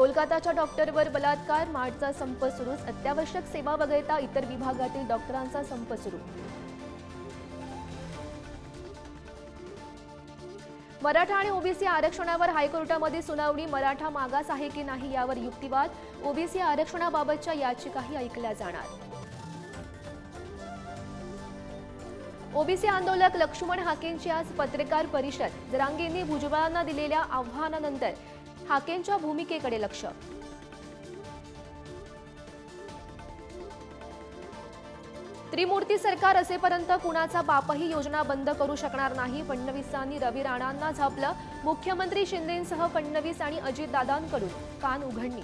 कोलकाताच्या डॉक्टरवर बलात्कार मार्चचा संप सुरूच अत्यावश्यक सेवा वगळता इतर विभागातील डॉक्टरांचा संप सुरू. मराठा आणि ओबीसी आरक्षणावर हायकोर्टामध्ये सुनावणी मराठा मागास आहे की नाही यावर युक्तिवाद? ओबीसी आरक्षणाबाबतच्या याचिकाही ऐकल्या जाणार. ओबीसी आंदोलक लक्ष्मण हाकेंची आज पत्रकार परिषद जरांगेंनी भुजबळांना दिलेल्या आव्हानानंतर हाकेंच्या भूमिकेकडे लक्ष. त्रिमूर्ती सरकार असेपर्यंत कुणाचा बापही योजना बंद करू शकणार नाही. फडणवीसांनी रवी राणांना झापलं. मुख्यमंत्री शिंदेंसह फडणवीस आणि अजितदादांकडून कान उघडणी.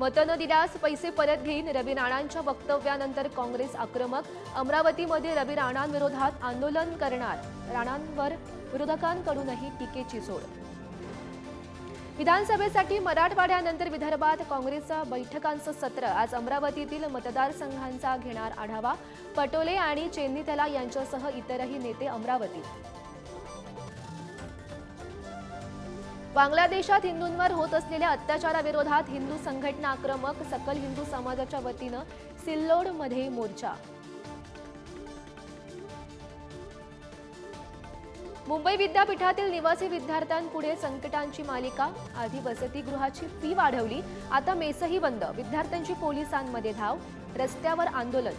मतं न दिल्यास पैसे परत घेईन रवी राणांच्या वक्तव्यानंतर काँग्रेस आक्रमक. अमरावतीमध्ये रवी राणांविरोधात आंदोलन करणार. राणांवर विरोधकांकडूनही टीकेची जोड. विधानसभेसाठी मराठवाड्यानंतर विदर्भात काँग्रेसच्या बैठकांचं सत्र. आज अमरावतीतील मतदारसंघांचा घेणार आढावा. पटोले आणि चेन्नीतला यांच्यासह इतरही नेते अमरावतीत. बांगलादेशात हिंदूंवर होत असलेल्या अत्याचाराविरोधात हिंदू संघटना आक्रमक सकल हिंदू समाजाच्या वतीनं सिल्लोडमध्ये मोर्चा. मुंबई विद्यापीठातील निवासी विद्यार्थ्यांपुढे संकटांची मालिका. आधी वसतिगृहाची फी वाढवली आता मेसही बंद. विद्यार्थ्यांची पोलिसांमध्ये धाव रस्त्यावर आंदोलन.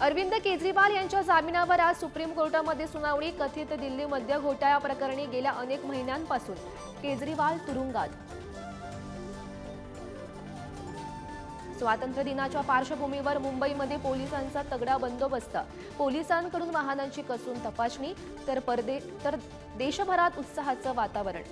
अरविंद केजरीवाल यांच्या जामिनावर आज सुप्रीम कोर्टामध्ये सुनावणी कथित दिल्ली मध्य घोटाळा प्रकरणी गेल्या अनेक महिन्यांपासून केजरीवाल तुरुंगात. स्वातंत्र्य दिनाच्या पार्श्वभूमीवर मुंबईमध्ये पोलिसांचा तगडा बंदोबस्त. पोलिसांकडून वाहनांची कसून तपासणी तर परदे तर देशभरात उत्साहाचं वातावरण.